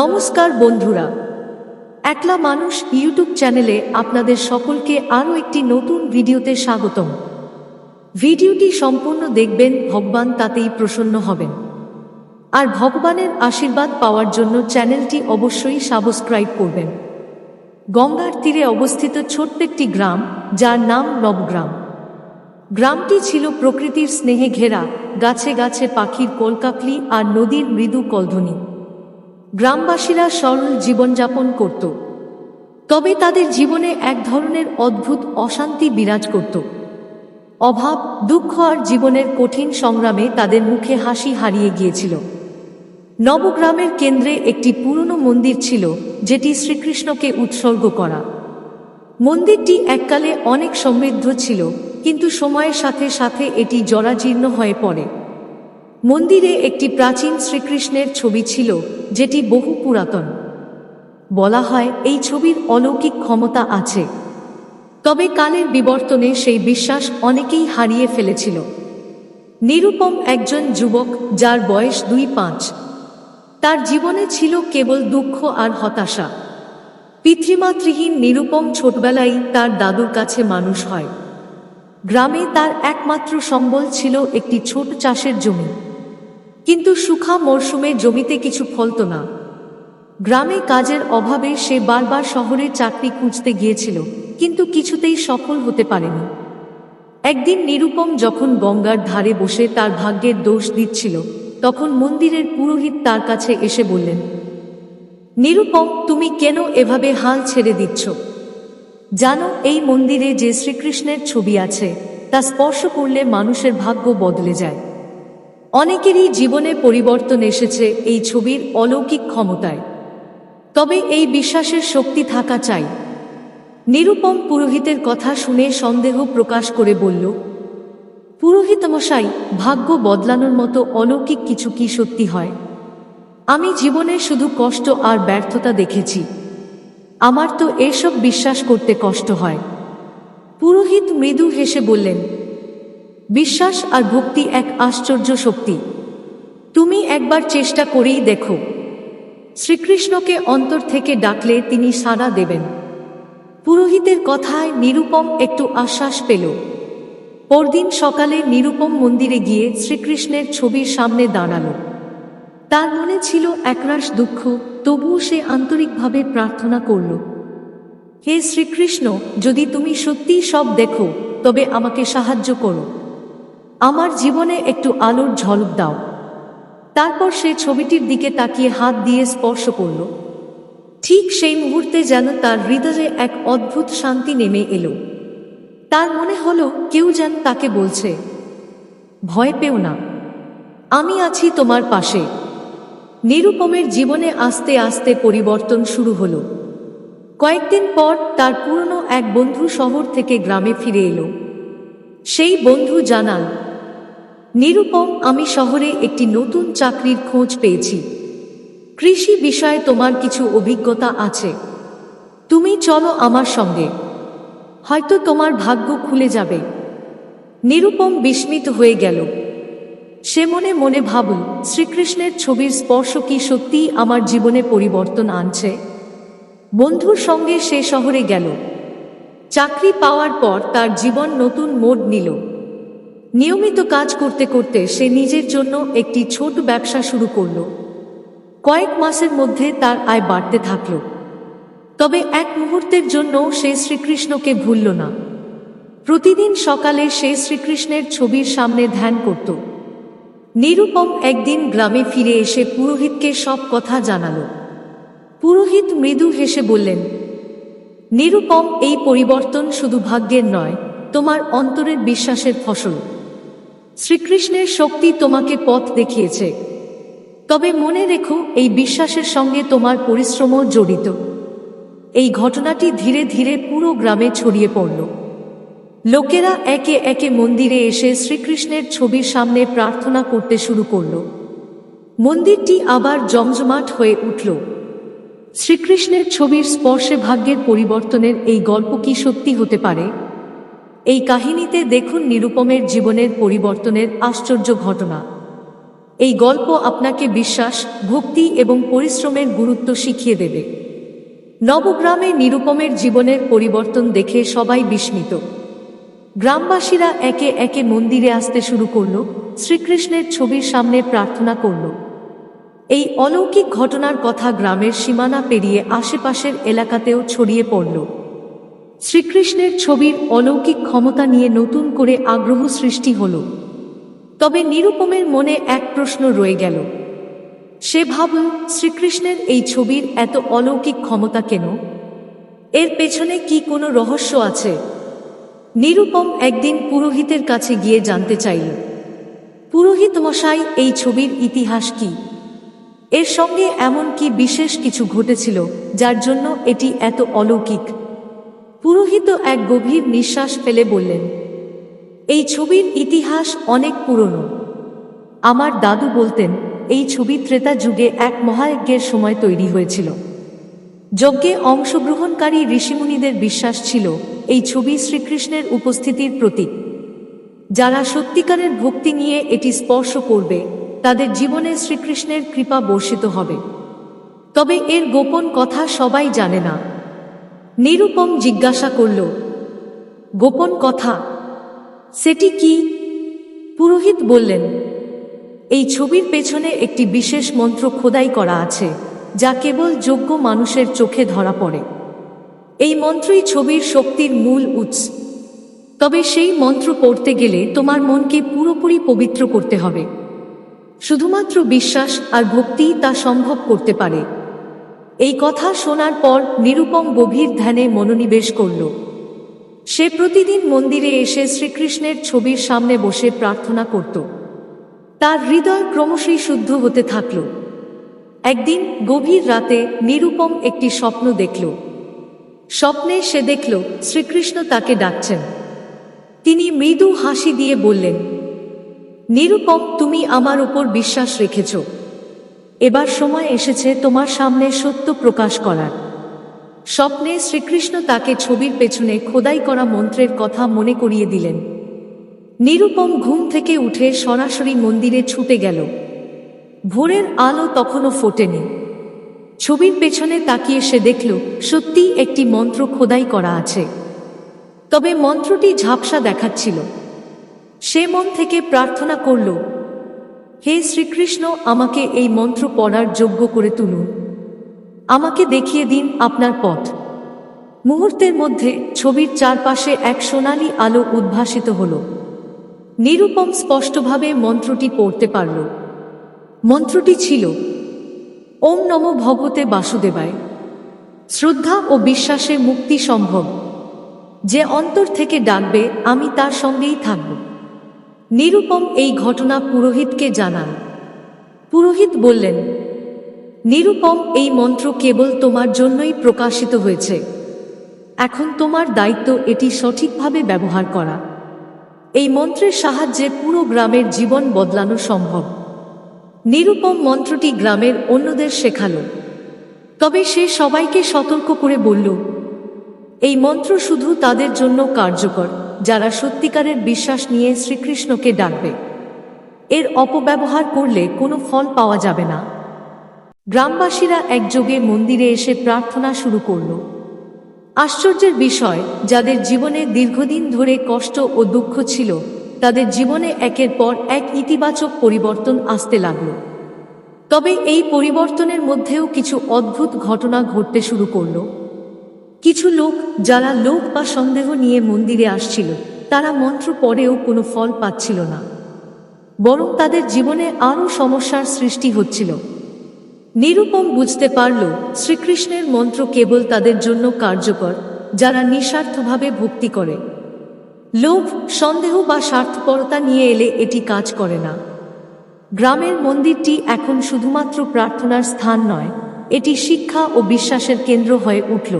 নমস্কার বন্ধুরা। একলা মানুষ ইউটিউব চ্যানেলে আপনাদের সকলকে আরও একটি নতুন ভিডিওতে স্বাগতম। ভিডিওটি সম্পূর্ণ দেখবেন, ভগবান তাতেই প্রসন্ন হবেন। আর ভগবানের আশীর্বাদ পাওয়ার জন্য চ্যানেলটি অবশ্যই সাবস্ক্রাইব করবেন। গঙ্গার তীরে অবস্থিত ছোট্ট একটি গ্রাম, যার নাম নবগ্রাম। গ্রামটি ছিল প্রকৃতির স্নেহে ঘেরা, গাছে গাছে পাখির কলকাকলি আর নদীর মৃদু কলধ্বনি গ্রামবাসীরা সরল জীবনযাপন করত। তবে তাদের জীবনে এক ধরনের অদ্ভুত অশান্তি বিরাজ করত। অভাব, দুঃখ আর জীবনের কঠিন সংগ্রামে তাদের মুখে হাসি হারিয়ে গিয়েছিল। নবগ্রামের কেন্দ্রে একটি পুরনো মন্দির ছিল, যেটি শ্রীকৃষ্ণকে উৎসর্গ করা। মন্দিরটি এককালে অনেক সমৃদ্ধ ছিল, কিন্তু সময়ের সাথে সাথে এটি জরাজীর্ণ হয়ে পড়ে। মন্দিরে একটি প্রাচীন শ্রীকৃষ্ণের ছবি ছিল, যেটি বহু পুরাতন। বলা হয়, এই ছবির অলৌকিক ক্ষমতা আছে। তবে কালের বিবর্তনে সেই বিশ্বাস অনেকেই হারিয়ে ফেলেছিল। নিরুপম একজন যুবক, যার বয়স দুই পাঁচ। তার জীবনে ছিল কেবল দুঃখ আর হতাশা। পিতৃমাতৃহীন নিরুপম ছোটবেলায় তার দাদুর কাছে মানুষ হয়। গ্রামে তার একমাত্র সম্বল ছিল একটি ছোট চাষের জমি। কিন্তু সুখা মরশুমে জমিতে কিছু ফলত না। গ্রামে কাজের অভাবে সে বারবার শহরে চাকরি খুঁজতে গিয়েছিল, কিন্তু কিছুতেই সফল হতে পারেনি। একদিন নিরুপম যখন গঙ্গার ধারে বসে তার ভাগ্যের দোষ দিচ্ছিল, তখন মন্দিরের পুরোহিত তার কাছে এসে বললেন, নিরুপম, তুমি কেন এভাবে হাল ছেড়ে দিচ্ছ? জানো, এই মন্দিরে যে শ্রীকৃষ্ণের ছবি আছে, তা স্পর্শ করলে মানুষের ভাগ্য বদলে যায়। অনেকেরই জীবনে পরিবর্তন এসেছে এই ছবির অলৌকিক ক্ষমতায়। তবে এই বিশ্বাসের শক্তি থাকা চাই। নিরুপম পুরোহিতের কথা শুনে সন্দেহ প্রকাশ করে বলল পুরোহিতমশাই ভাগ্য বদলানোর মতো অলৌকিক কিছু কি সত্যি হয়? আমি জীবনে শুধু কষ্ট আর ব্যর্থতা দেখেছি। আমার তো এসব বিশ্বাস করতে কষ্ট হয়। পুরোহিত মৃদু হেসে বললেন বিশ্বাস আর ভক্তি এক আশ্চর্য শক্তি। তুমি একবার চেষ্টা করেই দেখো। শ্রীকৃষ্ণকে অন্তর থেকে ডাকলে তিনি সাড়া দেবেন। পুরোহিতের কথায় নিরুপম একটু আশ্বাস পেল। পরদিন সকালে নিরুপম মন্দিরে গিয়ে শ্রীকৃষ্ণের ছবির সামনে দাঁড়াল। তার মনে ছিল একরাশ দুঃখ, তবুও সে আন্তরিকভাবে প্রার্থনা করল, হে শ্রীকৃষ্ণ, যদি তুমি সত্যিই সব দেখো, তবে আমাকে সাহায্য করো। আমার জীবনে একটু আলোর ঝলক দাও। তারপর সে ছবিটির দিকে তাকিয়ে হাত দিয়ে স্পর্শ করল। ঠিক সেই মুহূর্তে যেন তার হৃদয়ে এক অদ্ভুত শান্তি নেমে এলো। তার মনে হলো কেউ যেন তাকে বলছে, ভয় পেও না, আমি আছি তোমার পাশে। নিরুপমের জীবনে আস্তে আস্তে পরিবর্তন শুরু হলো। কয়েকদিন পর তার পুরনো এক বন্ধু শহর থেকে গ্রামে ফিরে এলো। সেই বন্ধু জানাল নিরুপম, আমি শহরে একটি নতুন চাকরির খোঁজ পেয়েছি। কৃষি বিষয়ে তোমার কিছু অভিজ্ঞতা আছে। তুমি চলো আমার সঙ্গে। হয়তো তোমার ভাগ্য খুলে যাবে। নিরুপম বিস্মিত হয়ে গেল। সে মনে মনে ভাবল, শ্রীকৃষ্ণের ছবির স্পর্শ কি সত্যিই আমার জীবনে পরিবর্তন আনছে? বন্ধুর সঙ্গে সে শহরে গেল। চাকরি পাওয়ার পর তার জীবন নতুন মোড় নিল। নিয়মিত কাজ করতে করতে সে নিজের জন্য একটি ছোট ব্যবসা শুরু করল। কয়েক মাসের মধ্যে তার আয় বাড়তে থাকল। তবে এক মুহূর্তের জন্য সে শ্রীকৃষ্ণকে ভুলল না। প্রতিদিন সকালে সে শ্রীকৃষ্ণের ছবির সামনে ধ্যান করত। নিরুপম একদিন গ্রামে ফিরে এসে পুরোহিতকে সব কথা জানাল। পুরোহিত মৃদু হেসে বললেন, নিরুপম, এই পরিবর্তন শুধু ভাগ্যের নয়, তোমার অন্তরের বিশ্বাসের ফসল। শ্রীকৃষ্ণের শক্তি তোমাকে পথ দেখিয়েছে। তবে মনে রেখো, এই বিশ্বাসের সঙ্গে তোমার পরিশ্রমও জড়িত। এই ঘটনাটি ধীরে ধীরে পুরো গ্রামে ছড়িয়ে পড়ল। লোকেরা একে একে মন্দিরে এসে শ্রীকৃষ্ণের ছবির সামনে প্রার্থনা করতে শুরু করল। মন্দিরটি আবার জমজমাট হয়ে উঠল। শ্রীকৃষ্ণের ছবির স্পর্শে ভাগ্যের পরিবর্তনের এই গল্প কি সত্যি হতে পারে? এই কাহিনীতে দেখুন নিরুপমের জীবনের পরিবর্তনের আশ্চর্য ঘটনা। এই গল্প আপনাকে বিশ্বাস, ভক্তি এবং পরিশ্রমের গুরুত্ব শিখিয়ে দেবে। নবগ্রামে নিরুপমের জীবনের পরিবর্তন দেখে সবাই বিস্মিত। গ্রামবাসীরা একে একে মন্দিরে আসতে শুরু করল, শ্রীকৃষ্ণের ছবির সামনে প্রার্থনা করল। এই অলৌকিক ঘটনার কথা গ্রামের সীমানা পেরিয়ে আশেপাশের এলাকাতেও ছড়িয়ে পড়ল। শ্রীকৃষ্ণের ছবির অলৌকিক ক্ষমতা নিয়ে নতুন করে আগ্রহ সৃষ্টি হল। তবে নিরুপমের মনে এক প্রশ্ন রয়ে গেল। সে ভাবল, শ্রীকৃষ্ণের এই ছবির এত অলৌকিক ক্ষমতা কেন? এর পেছনে কি কোনো রহস্য আছে? নিরুপম একদিন পুরোহিতের কাছে গিয়ে জানতে চাইল, পুরোহিত মশাই, এই ছবির ইতিহাস কি? এর সঙ্গে এমন কি বিশেষ কিছু ঘটেছিল, যার জন্য এটি এত অলৌকিক? পুরোহিত এক গভীর নিঃশ্বাস ফেলে বললেন, এই ছবির ইতিহাস অনেক পুরনো। আমার দাদু বলতেন, এই ছবি ত্রেতা যুগে এক মহাযজ্ঞের সময় তৈরি হয়েছিল। যজ্ঞে অংশগ্রহণকারী ঋষিমুনিদের বিশ্বাস ছিল, এই ছবি শ্রীকৃষ্ণের উপস্থিতির প্রতীক। যারা সত্যিকারের ভক্তি নিয়ে এটি স্পর্শ করবে, তাদের জীবনে শ্রীকৃষ্ণের কৃপা বর্ষিত হবে। তবে এর গোপন কথা সবাই জানে না। নিরুপম জিজ্ঞাসা করল, গোপন কথা, সেটি কি? পুরোহিত বললেন, এই ছবির পেছনে একটি বিশেষ মন্ত্র খোদাই করা আছে, যা কেবল যোগ্য মানুষের চোখে ধরা পড়ে। এই মন্ত্রই ছবির শক্তির মূল উৎস। তবে সেই মন্ত্র পড়তে গেলে তোমার মনকে পুরোপুরি পবিত্র করতে হবে। শুধুমাত্র বিশ্বাস আর ভক্তি তা সম্ভব করতে পারে। এই কথা শোনার পর নিরুপম গভীর ধ্যানে মনোনিবেশ করল। সে প্রতিদিন মন্দিরে এসে শ্রীকৃষ্ণের ছবির সামনে বসে প্রার্থনা করত। তার হৃদয় ক্রমশই শুদ্ধ হতে থাকল। একদিন গভীর রাতে নিরুপম একটি স্বপ্ন দেখল। স্বপ্নে সে দেখল শ্রীকৃষ্ণ তাকে ডাকছেন। তিনি মৃদু হাসি দিয়ে বললেন, নিরুপম, তুমি আমার উপর বিশ্বাস রেখেছ। এবার সময় এসেছে তোমার সামনে সত্য প্রকাশ করার। স্বপ্নে শ্রীকৃষ্ণ তাকে ছবির পেছনে খোদাই করা মন্ত্রের কথা মনে করিয়ে দিলেন। নিরুপম ঘুম থেকে উঠে সরাসরি মন্দিরে ছুটে গেল। ভোরের আলো তখনও ফোটেনি। ছবির পেছনে তাকিয়ে সে দেখল সত্যি একটি মন্ত্র খোদাই করা আছে। তবে মন্ত্রটি ঝাপসা দেখাচ্ছিল। সে মন থেকে প্রার্থনা করল হে শ্রীকৃষ্ণ, আমাকে এই মন্ত্র পড়ার যোগ্য করে তুলুন। আমাকে দেখিয়ে দিন আপনার পথ। মুহূর্তের মধ্যে ছবির চারপাশে এক সোনালি আলো উদ্ভাসিত হল। নিরুপম স্পষ্টভাবে মন্ত্রটি পড়তে পারল। মন্ত্রটি ছিল, ওম নম ভগবতে বাসুদেবায়। শ্রদ্ধা ও বিশ্বাসে মুক্তি সম্ভব। যে অন্তর থেকে ডাকবে, আমি তার সঙ্গেই থাকব। নিরুপম এই ঘটনা পুরোহিতকে জানান। পুরোহিত বললেন, নিরুপম, এই মন্ত্র কেবল তোমার জন্যই প্রকাশিত হয়েছে। এখন তোমার দায়িত্ব এটি সঠিকভাবে ব্যবহার করা। এই মন্ত্রের সাহায্যে পুরো গ্রামের জীবন বদলানো সম্ভব। নিরুপম মন্ত্রটি গ্রামের অন্যদের শেখালো। তবে সে সবাইকে সতর্ক করে বলল, এই মন্ত্র শুধু তাদের জন্য কার্যকর। যারা সত্যিকারের বিশ্বাস নিয়ে শ্রীকৃষ্ণকে ডাকবে। এর অপব্যবহার করলে কোনো ফল পাওয়া যাবে না। গ্রামবাসীরা একযোগে মন্দিরে এসে প্রার্থনা শুরু করল। আশ্চর্যের বিষয়, যাদের জীবনে দীর্ঘদিন ধরে কষ্ট ও দুঃখ ছিল, তাদের জীবনে একের পর এক ইতিবাচক পরিবর্তন আসতে লাগল। তবে এই পরিবর্তনের মধ্যেও কিছু অদ্ভুত ঘটনা ঘটতে শুরু করল। কিছু লোক যারা লোক বা সন্দেহ নিয়ে মন্দিরে আসছিল, তারা মন্ত্র পরেও কোনো ফল পাচ্ছিল না। বরং তাদের জীবনে আরও সমস্যার সৃষ্টি হচ্ছিল। নিরুপম বুঝতে পারল, শ্রীকৃষ্ণের মন্ত্র কেবল তাদের জন্য কার্যকর, যারা নিঃস্বার্থভাবে ভক্তি করে। লোভ, সন্দেহ বা স্বার্থপরতা নিয়ে এলে এটি কাজ করে না। গ্রামের মন্দিরটি এখন শুধুমাত্র প্রার্থনার স্থান নয়, এটি শিক্ষা ও বিশ্বাসের কেন্দ্র হয়ে উঠল।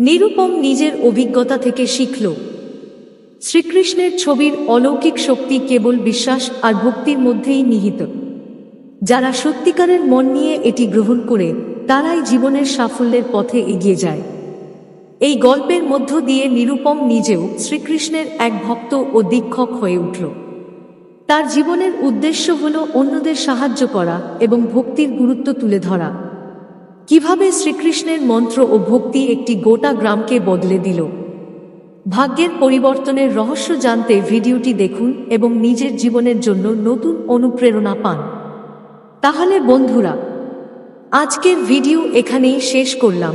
নিরুপম নিজের অভিজ্ঞতা থেকে শিখল। শ্রীকৃষ্ণের ছবির অলৌকিক শক্তি কেবল বিশ্বাস আর ভক্তির মধ্যেই নিহিত। যারা সত্যিকারের মন নিয়ে এটি গ্রহণ করে, তারাই জীবনের সাফল্যের পথে এগিয়ে যায়। এই গল্পের মধ্য দিয়ে নিরুপম নিজেও শ্রীকৃষ্ণের এক ভক্ত ও দীক্ষক হয়ে উঠল। তার জীবনের উদ্দেশ্য হল অন্যদের সাহায্য করা এবং ভক্তির গুরুত্ব তুলে ধরা। কীভাবে শ্রীকৃষ্ণের মন্ত্র ও ভক্তি একটি গোটা গ্রামকে বদলে দিল? ভাগ্যের পরিবর্তনের রহস্য জানতে ভিডিওটি দেখুন এবং নিজের জীবনের জন্য নতুন অনুপ্রেরণা পান। তাহলে বন্ধুরা, আজকের ভিডিও এখানেই শেষ করলাম।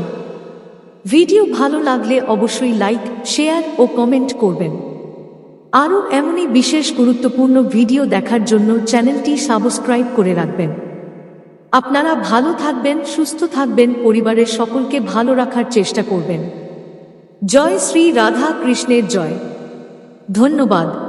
ভিডিও ভালো লাগলে অবশ্যই লাইক, শেয়ার ও কমেন্ট করবেন। আরও এমনই বিশেষ গুরুত্বপূর্ণ ভিডিও দেখার জন্য চ্যানেলটি সাবস্ক্রাইব করে রাখবেন। আপনারা ভালো থাকবেন, সুস্থ থাকবেন, পরিবারের সকলকে ভালো রাখার চেষ্টা করবেন। জয় শ্রী রাধা কৃষ্ণের জয়। ধন্যবাদ।